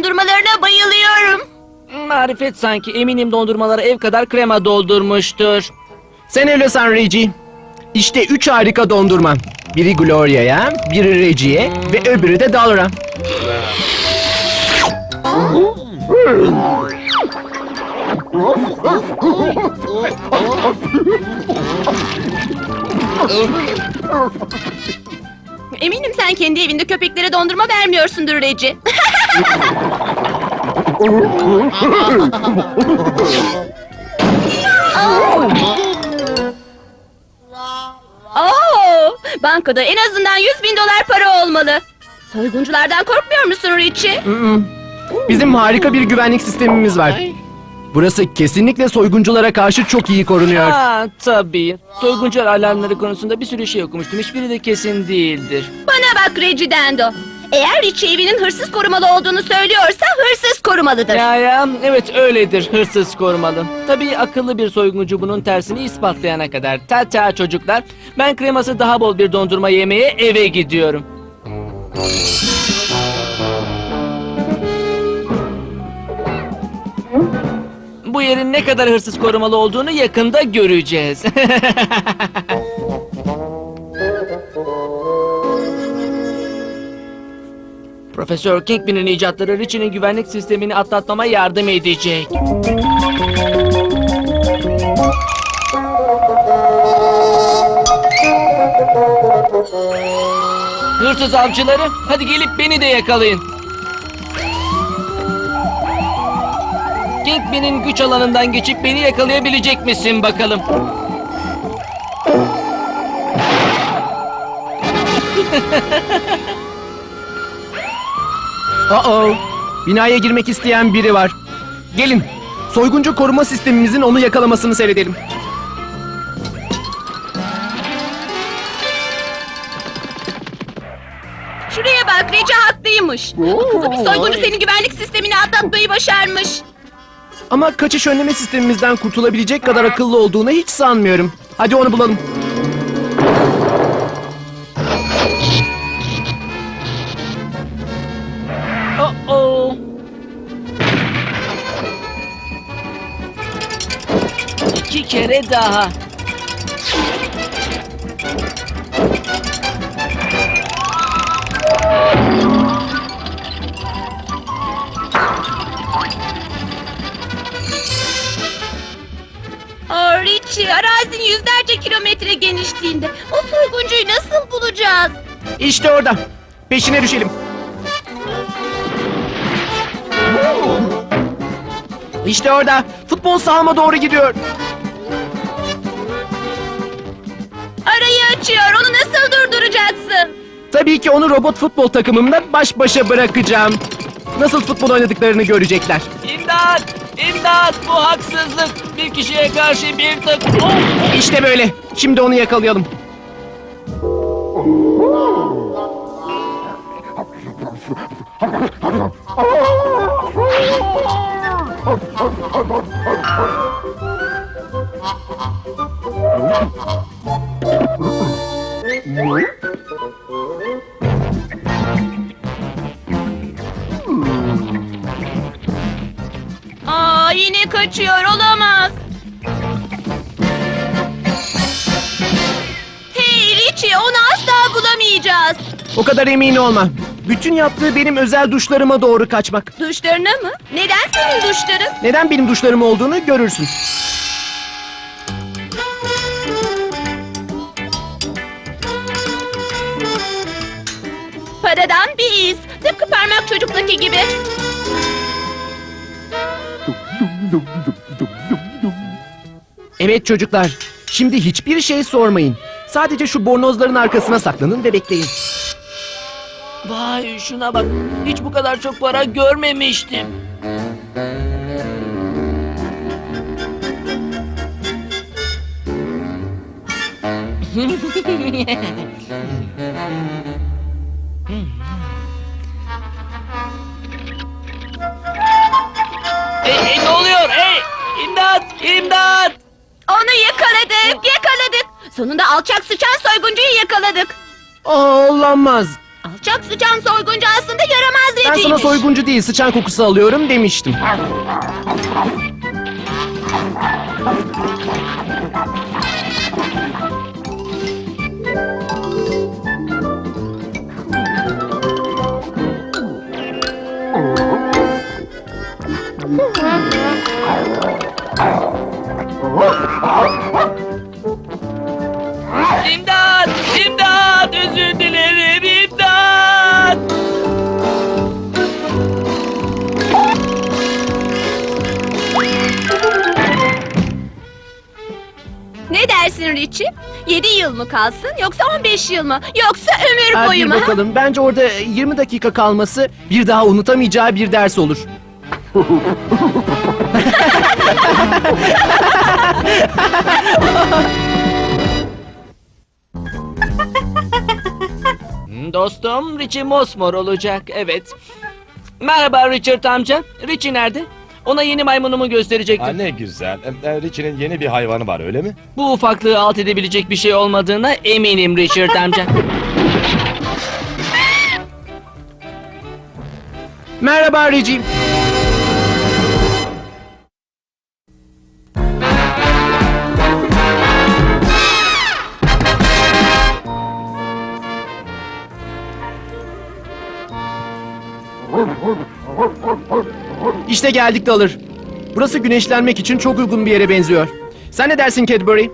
Dondurmalarına bayılıyorum. Marifet sanki eminim dondurmaları ev kadar krema doldurmuştur. Sen öyle san Reggie. İşte üç harika dondurma. Biri Gloria'ya, biri Reggie'ye ve öbürü de Dallara. Eminim sen kendi evinde köpeklere dondurma vermiyorsundur Richie. Oo, bankada en azından 100 bin dolar para olmalı. Soygunculardan korkmuyor musun Richie? Bizim harika bir güvenlik sistemimiz var. Burası kesinlikle soygunculara karşı çok iyi korunuyor. Ha tabii. Soyguncu alarmları konusunda bir sürü şey okumuştum. Hiçbiri de kesin değildir. Bana bak Reggie Dando. Eğer Richie evinin hırsız korumalı olduğunu söylüyorsa hırsız korumalıdır. Ya ya evet öyledir hırsız korumalı. Tabii akıllı bir soyguncu bunun tersini ispatlayana kadar. Ta ta çocuklar ben kreması daha bol bir dondurma yemeye eve gidiyorum. Bu yerin ne kadar hırsız korumalı olduğunu yakında göreceğiz. Profesör Kingpin'in icatları Richie'nin güvenlik sistemini atlatmama yardım edecek. Hırsız avcıları, hadi gelip beni de yakalayın. Kingpin'in güç alanından geçip beni yakalayabilecek misin bakalım? Uh-oh. Binaya girmek isteyen biri var. Gelin. Soyguncu koruma sistemimizin onu yakalamasını seyredelim. Şuraya bak Reggie haklıymış. Akıllı bir soyguncu senin güvenlik sistemini atlatmayı başarmış. Ama kaçış önleme sistemimizden kurtulabilecek kadar akıllı olduğunu hiç sanmıyorum. Hadi onu bulalım. İki kere daha. Aa Richie arazinin yüzlerce kilometre genişliğinde. O soyguncuyu nasıl bulacağız? İşte orada. Peşine düşelim. İşte orada. Futbol sahama doğru gidiyor. Açıyor onu nasıl durduracaksın? Tabii ki onu robot futbol takımımla baş başa bırakacağım. Nasıl futbol oynadıklarını görecekler. İmdat! İmdat! Bu haksızlık. Bir kişiye karşı bir takım. Oh! İşte böyle. Şimdi onu yakalayalım. Aa yine kaçıyor olamaz. Hey Richie onu asla bulamayacağız. O kadar emin olma. Bütün yaptığı benim özel duşlarıma doğru kaçmak. Duşlarına mı? Neden senin duşların? Neden benim duşlarım olduğunu görürsün. Paradan bir iz. Tıpkı parmak çocuktaki gibi. Evet çocuklar. Şimdi hiçbir şey sormayın. Sadece şu bornozların arkasına saklanın ve bekleyin. Vay şuna bak. Hiç bu kadar çok para görmemiştim. Hey, hey, ne oluyor? Hey! İmdat! İmdat! Onu yakaladık, yakaladık. Sonunda alçak sıçan soyguncuyu yakaladık. Aa, olamaz. Alçak sıçan soyguncu aslında yaramaz Ben sana soyguncu değil sıçan kokusu alıyorum demiştim. Richie? 7 yıl mı kalsın yoksa 15 yıl mı? Yoksa ömür Hadi boyu mu? ha? bakalım. Bence orada 20 dakika kalması bir daha unutamayacağı bir ders olur. Hmm, Dostum Richie Mosmor olacak evet. Merhaba Richard amca. Richie nerede? Ona yeni maymunumu gösterecektim. Ha, ne güzel. E, e, Richie'nin yeni bir hayvanı var öyle mi? Bu ufaklığı alt edebilecek bir şey olmadığına eminim Richard amca. Merhaba Reggie. İşte geldik Dalır. Burası güneşlenmek için çok uygun bir yere benziyor. Sen ne dersin Cadbury?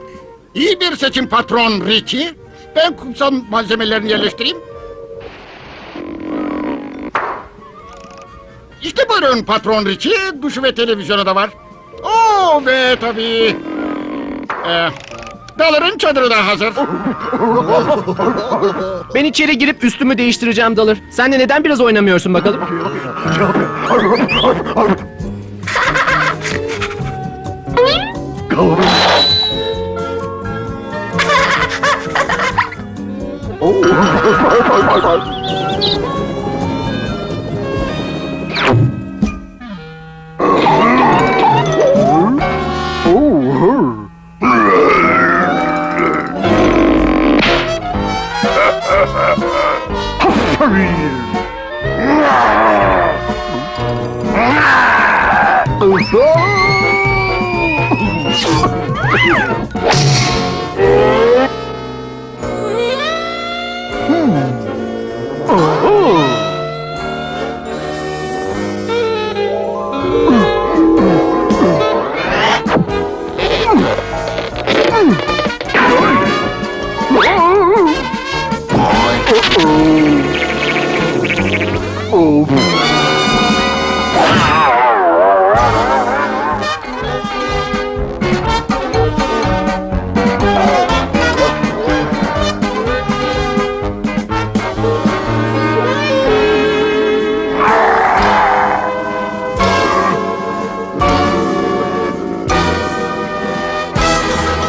İyi bir seçim patron Richie. Ben kumsal malzemelerini yerleştireyim. İşte buyurun patron Richie. Duşu ve televizyonu da var. Oo ve tabii... Ee, Dalır'ın çadırı da hazır. Ben içeri girip üstümü değiştireceğim Dalır. Sen de neden biraz oynamıyorsun bakalım? Dalır!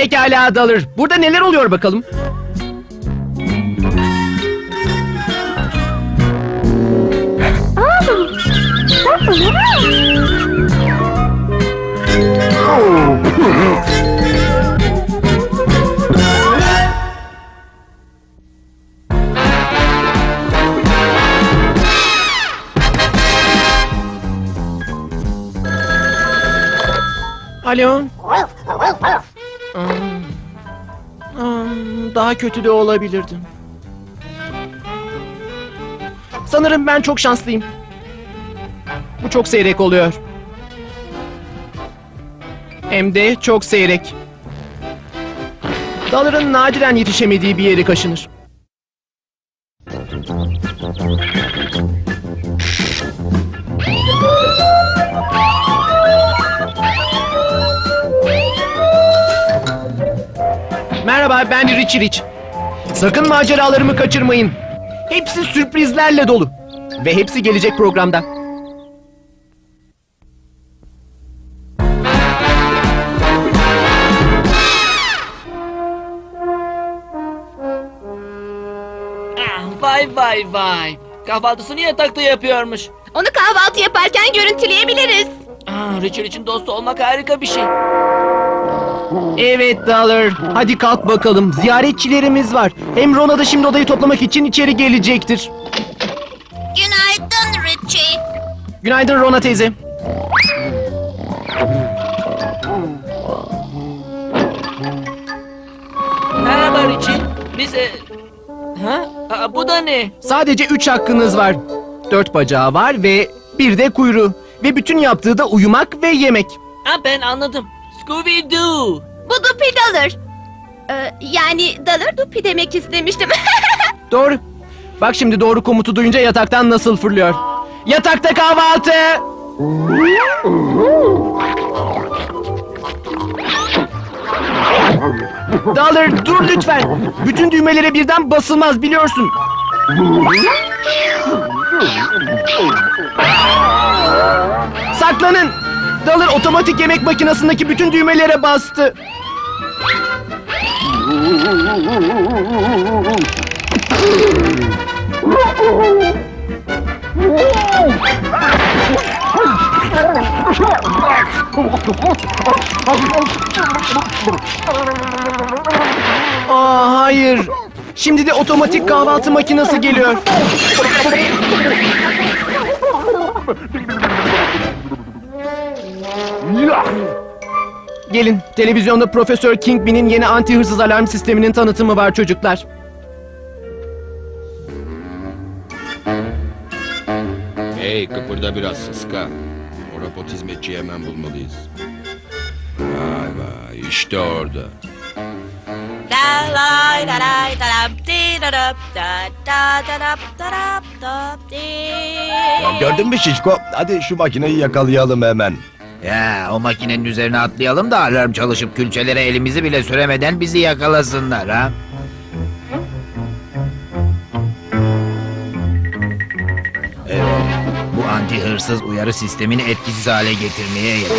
Pekala Dalır. Burada neler oluyor bakalım? Alo? Daha kötü de olabilirdim. Sanırım ben çok şanslıyım. Bu çok seyrek oluyor. Hem de çok seyrek. Dalırın nadiren yetişemediği bir yeri kaşınır. Merhaba ben Richie Rich. Sakın maceralarımı kaçırmayın. Hepsi sürprizlerle dolu. Ve hepsi gelecek programda. Ah, vay vay vay. Kahvaltısını yatakta yapıyormuş. Onu kahvaltı yaparken görüntüleyebiliriz. Ah, Richard için dost olmak harika bir şey. Evet Dollar. Hadi kalk bakalım. Ziyaretçilerimiz var. Hem Rona da şimdi odayı toplamak için içeri gelecektir. Günaydın Richie. Günaydın Rona teyze. Merhaba Richie. Biz... e, Ha? Aa, bu da ne? Sadece üç hakkınız var. Dört bacağı var ve bir de kuyruğu. Ve bütün yaptığı da uyumak ve yemek. Ha, ben anladım. Scooby-Doo. Bu Dupi Dalır. Ee, yani Dalır Dupi demek istemiştim. Doğru. Bak şimdi doğru komutu duyunca yataktan nasıl fırlıyor. Yatakta kahvaltı. Dollar dur lütfen. Bütün düğmelere birden basılmaz biliyorsun. Saklanın. Dollar otomatik yemek makinesindeki bütün düğmelere bastı. Aa hayır. Şimdi de otomatik kahvaltı makinesi geliyor. Gelin, televizyonda Profesör Kingpin'in yeni anti hırsız alarm sisteminin tanıtımı var çocuklar. Hey kıpırda biraz sıska. O robot hizmetçiyi hemen bulmalıyız. Vay vay işte orada. Ya gördün mü Şişko? Hadi şu makineyi yakalayalım hemen. Ya o makinenin üzerine atlayalım da alarm çalışıp külçelere elimizi bile süremeden bizi yakalasınlar ha. Evet, bu anti hırsız uyarı sistemini etkisiz hale getirmeye yeter.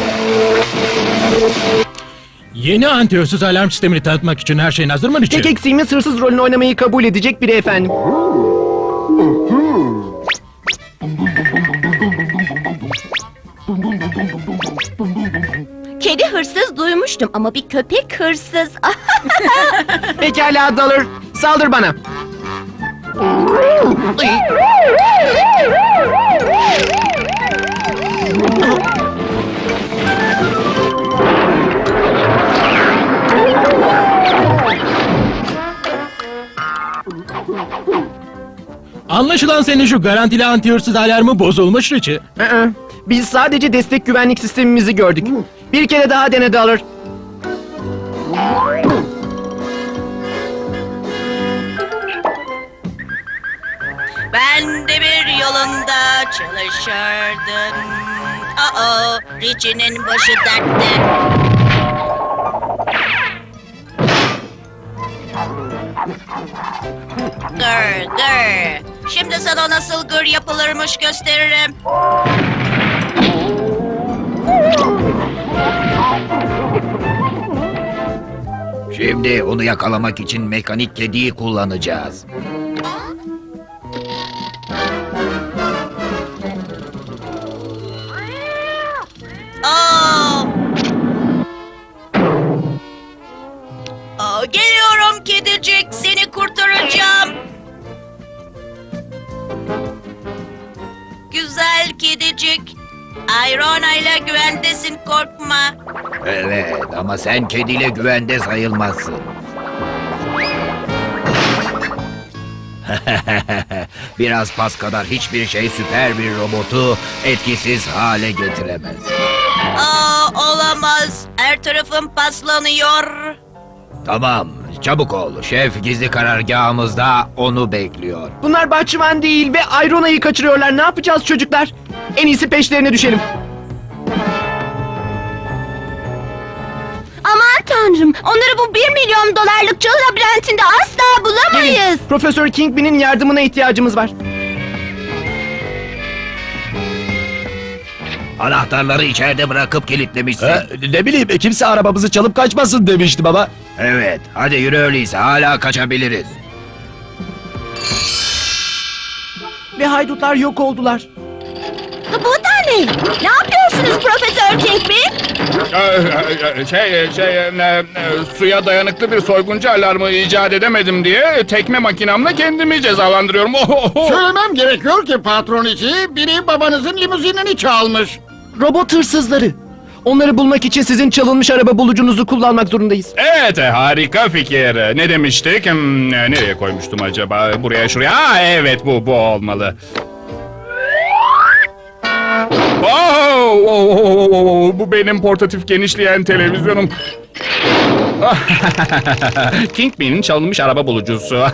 Yeni anti hırsız alarm sistemini tanıtmak için her şeyin hazır mı Richie? Tek eksiğimiz hırsız rolünü oynamayı kabul edecek biri efendim. Kedi hırsız duymuştum ama bir köpek hırsız. Pekala Dollar, saldır bana. Anlaşılan senin şu garantili anti hırsız alarmı bozulmuş Richie. Biz sadece destek güvenlik sistemimizi gördük. Bir kere daha dene Dollar. Ben de bir yolunda çalışırdım. Aa, Richie'nin başı dertte. Gır gır. Şimdi sana nasıl gır yapılırmış gösteririm. Şimdi onu yakalamak için mekanik kediyi kullanacağız. Aa! Aa, geliyorum kedicik, seni kurtaracağım. Kedicik. Ayrona ile güvendesin korkma. Evet ama sen kediyle güvende sayılmazsın. Biraz pas kadar hiçbir şey süper bir robotu etkisiz hale getiremez. Aa, olamaz. Her tarafım paslanıyor. Tamam, çabuk ol. Şef gizli karargahımızda onu bekliyor. Bunlar bahçıvan değil ve Ayrona'yı kaçırıyorlar. Ne yapacağız çocuklar? En iyisi peşlerine düşelim. Aman tanrım. Onları bu bir milyon dolarlık çöl labirentinde asla bulamayız. Profesör Kingpin'in yardımına ihtiyacımız var. Anahtarları içeride bırakıp kilitlemişsin. Ee, ne bileyim kimse arabamızı çalıp kaçmasın demişti baba. Evet, hadi yürü öyleyse hala kaçabiliriz. Ve haydutlar yok oldular. Bu da ne? Yapıyorsunuz Profesör Kingpin? Ee, Şey, şey, e, e, suya dayanıklı bir soyguncu alarmı icat edemedim diye tekme makinamla kendimi cezalandırıyorum. Söylemem gerekiyor ki patron içi biri babanızın limuzinini çalmış. Robot hırsızları. Onları bulmak için sizin çalınmış araba bulucunuzu kullanmak zorundayız. Evet, harika fikir. Ne demiştik? Hmm, nereye koymuştum acaba? Buraya, şuraya. Aa, evet, bu, bu olmalı. Oh, oh, oh, oh, oh, bu benim portatif genişleyen televizyonum. Kingpin'in çalınmış araba bulucusu.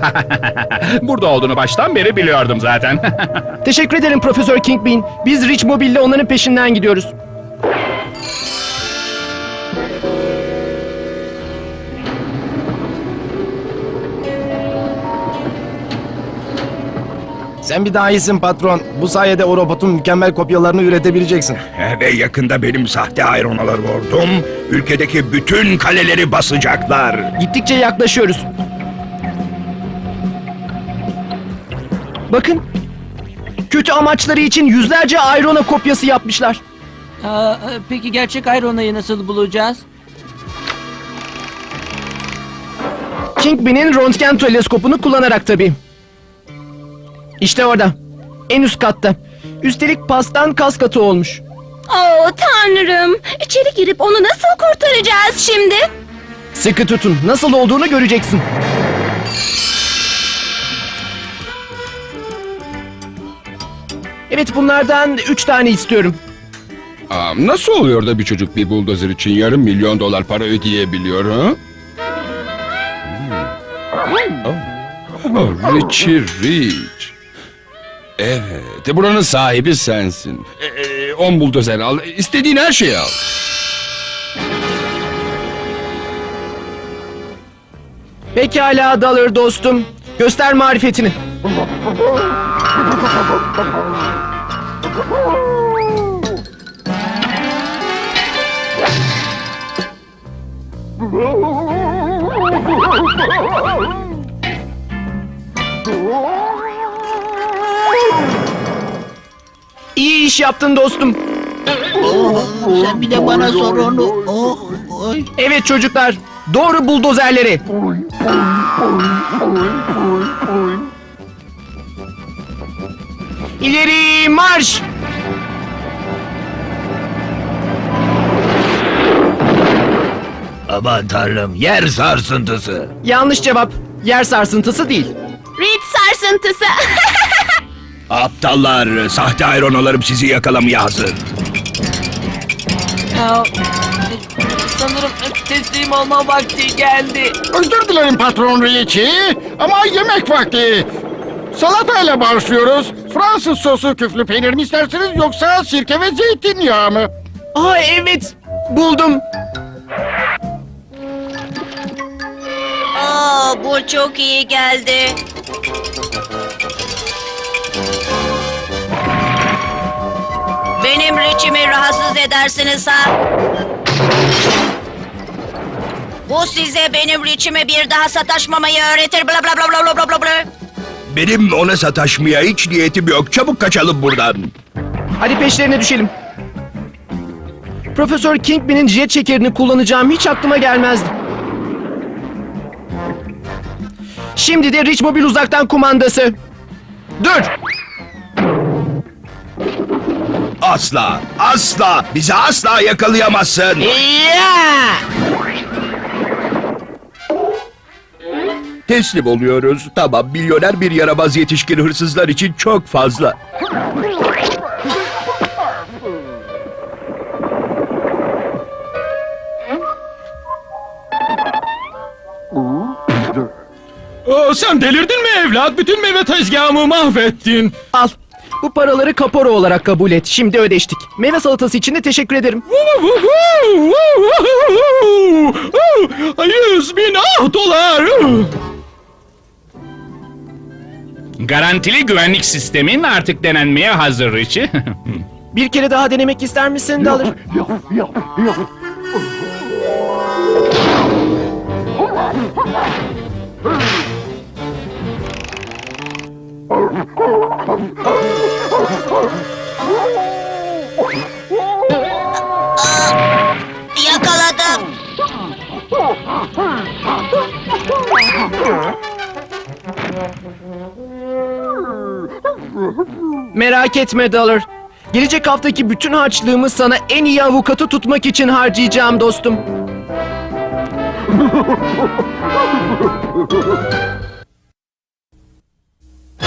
Burada olduğunu baştan beri biliyordum zaten. Teşekkür ederim Profesör Kingpin. Biz Rich Mobile'le onların peşinden gidiyoruz. Sen bir daha iyisin patron. Bu sayede o robotun mükemmel kopyalarını üretebileceksin. Ve yakında benim sahte ayronalar ordum, ülkedeki bütün kaleleri basacaklar. Gittikçe yaklaşıyoruz. Bakın. Kötü amaçları için yüzlerce Ayrona kopyası yapmışlar. Aa, e, peki gerçek Irona'yı nasıl bulacağız? Kingpin'in röntgen teleskopunu kullanarak tabii. İşte orada. En üst katta. Üstelik pastan kas katı olmuş. Oo tanrım. İçeri girip onu nasıl kurtaracağız şimdi? Sıkı tutun. Nasıl olduğunu göreceksin. Evet bunlardan üç tane istiyorum. Aa, nasıl oluyor da bir çocuk bir buldozer için yarım milyon dolar para ödeyebiliyor ha? Hmm. Oh. Oh, Richie Rich. Evet, buranın sahibi sensin. Ee, on buldozer al, istediğin her şeyi al. Pekala Dalır dostum. Göster marifetini. İyi iş yaptın dostum. Sen bir de bana sor onu. Oh, oy. Evet çocuklar, doğru buldozerleri. İleri marş! Aman tanrım, yer sarsıntısı. Yanlış cevap. Yer sarsıntısı değil. Reed sarsıntısı. Aptallar, sahte ayronalarım sizi yakalamaya hazır. Ya, e, sanırım teslim olma vakti geldi. Özür dilerim patron Richie ama yemek vakti. Salatayla başlıyoruz. Fransız sosu küflü peynir mi istersiniz yoksa sirke ve zeytinyağı mı? Aa evet, buldum. Aa, bu çok iyi geldi. Richie'mi rahatsız edersiniz ha. Bu size benim Richie'me bir daha sataşmamayı öğretir bla bla bla bla bla bla bla bla. Benim ona sataşmaya hiç niyetim yok. Çabuk kaçalım buradan. Hadi peşlerine düşelim. Profesör Kingpin'in jet çekerini kullanacağım hiç aklıma gelmezdi. Şimdi de Rich Mobil uzaktan kumandası. Dur! Asla, asla, bizi asla yakalayamazsın. Teslim oluyoruz. Tamam, milyoner bir yaramaz yetişkin hırsızlar için çok fazla. Aa, sen delirdin mi evlat? Bütün meyve tezgahımı mahvettin. Al. Bu paraları kapora olarak kabul et. Şimdi ödeştik. Meyve salatası için de teşekkür ederim. Yüz bin ah dolar. Garantili güvenlik sistemin artık denenmeye hazır Richie. Bir kere daha denemek ister misin Dalır? Yakaladım. Merak etme Dalır. Gelecek haftaki bütün harçlığımı sana en iyi avukatı tutmak için harcayacağım dostum.